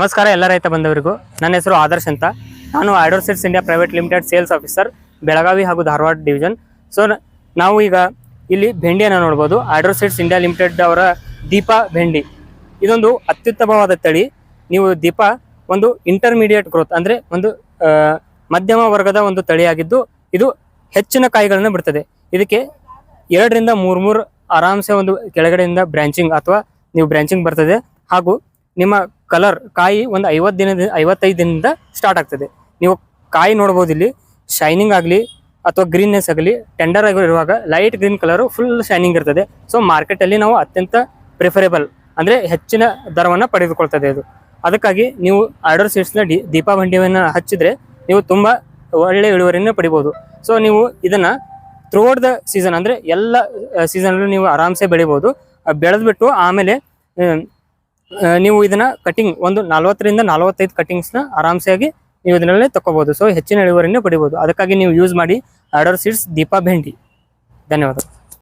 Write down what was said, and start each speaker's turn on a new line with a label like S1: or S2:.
S1: ನಮಸ್ಕಾರ ಎಲ್ಲ ರೈತ ಬಂದವರಿಗೂ ನನ್ನ ಹೆಸರು ಆದರ್ಶ್ ಅಂತ. ನಾನು seeds India private limited sales officer, Belagavi ಹಾಗೂ ಧಾರವಾಡ ಡಿವಿಷನ್ ಸೊ ನಾವು ಈಗ ಇಲ್ಲಿ ಭೆಂಡಿಯನ್ನು ನೋಡ್ಬೋದು. ಸೀಡ್ಸ್ ಇಂಡಿಯಾ ಲಿಮಿಟೆಡ್ ಅವರ ದೀಪ ಭೆಂಡಿ. ಇದೊಂದು ಅತ್ಯುತ್ತಮವಾದ ತಳಿ. ನೀವು ದೀಪ ಒಂದು ಇಂಟರ್ಮೀಡಿಯೇಟ್ ಗ್ರೋತ್ ಅಂದರೆ ಒಂದು ಮಧ್ಯಮ ವರ್ಗದ ಒಂದು ತಳಿಯಾಗಿದ್ದು, ಇದು ಹೆಚ್ಚಿನ ಕಾಯಿಗಳನ್ನು ಬಿಡ್ತದೆ. ಇದಕ್ಕೆ ಎರಡರಿಂದ ಮೂರು ಮೂರು ಆರಾಮ್ಸೆ ಒಂದು ಕೆಳಗಡೆಯಿಂದ ಬ್ರ್ಯಾಂಚಿಂಗ್ ಅಥವಾ ನೀವು ಬ್ರ್ಯಾಂಚಿಂಗ್ ಬರ್ತದೆ. ಹಾಗೂ ನಿಮ್ಮ ಕಲರ್ ಕಾಯಿ ಒಂದು ಐವತ್ತು ದಿನದ ಐವತ್ತೈದು ದಿನದಿಂದ ಸ್ಟಾರ್ಟ್ ಆಗ್ತದೆ. ನೀವು ಕಾಯಿ ನೋಡ್ಬೋದು ಇಲ್ಲಿ ಶೈನಿಂಗ್ ಆಗಲಿ ಅಥವಾ ಗ್ರೀನ್ನೆಸ್ ಆಗಲಿ ಟೆಂಡರ್ ಆಗಿರುವಾಗ light green colour full shining ಇರ್ತದೆ. ಸೊ ಮಾರ್ಕೆಟಲ್ಲಿ ನಾವು ಅತ್ಯಂತ ಪ್ರಿಫರೇಬಲ್ ಅಂದರೆ ಹೆಚ್ಚಿನ ದರವನ್ನು ಪಡೆದುಕೊಳ್ತದೆ ಅದು. ಅದಕ್ಕಾಗಿ ನೀವು ಆರ್ಡರ್ ಸೀಡ್ಸ್ನ ಡಿ ದೀಪಾ ಬಂಡಿಯನ್ನು ಹಚ್ಚಿದ್ರೆ ನೀವು ತುಂಬ ಒಳ್ಳೆ ಇಳುವರಿಯನ್ನು ಪಡಿಬೋದು. ಸೊ ನೀವು ಇದನ್ನ ಥ್ರೂಔಟ್ ದ ಸೀಸನ್ ಅಂದರೆ ಎಲ್ಲ ಸೀಸನಲ್ಲೂ ನೀವು ಆರಾಮ್ಸೆ ಬೆಳಿಬೋದು. ಬೆಳೆದ್ಬಿಟ್ಟು ಆಮೇಲೆ ನೀವು ಇದನ್ನ ಕಟಿಂಗ್ ಒಂದು ನಲವತ್ತರಿಂದ ನಲವತ್ತೈದು ಕಟಿಂಗ್ಸ್ನ ಆರಾಮಸೆಯಾಗಿ ನೀವು ಇದರಲ್ಲೇ ತಗೋಬಹುದು ಸೊ ಹೆಚ್ಚಿನ ಇಳುವರಿಯನ್ನು ಪಡಿಬಹುದು ಅದಕ್ಕಾಗಿ ನೀವು ಯೂಸ್ ಮಾಡಿ ಆರ್ಡರ್ ಸೀಡ್ಸ್ ದೀಪಾ ಭೆಂಡಿ ಧನ್ಯವಾದ.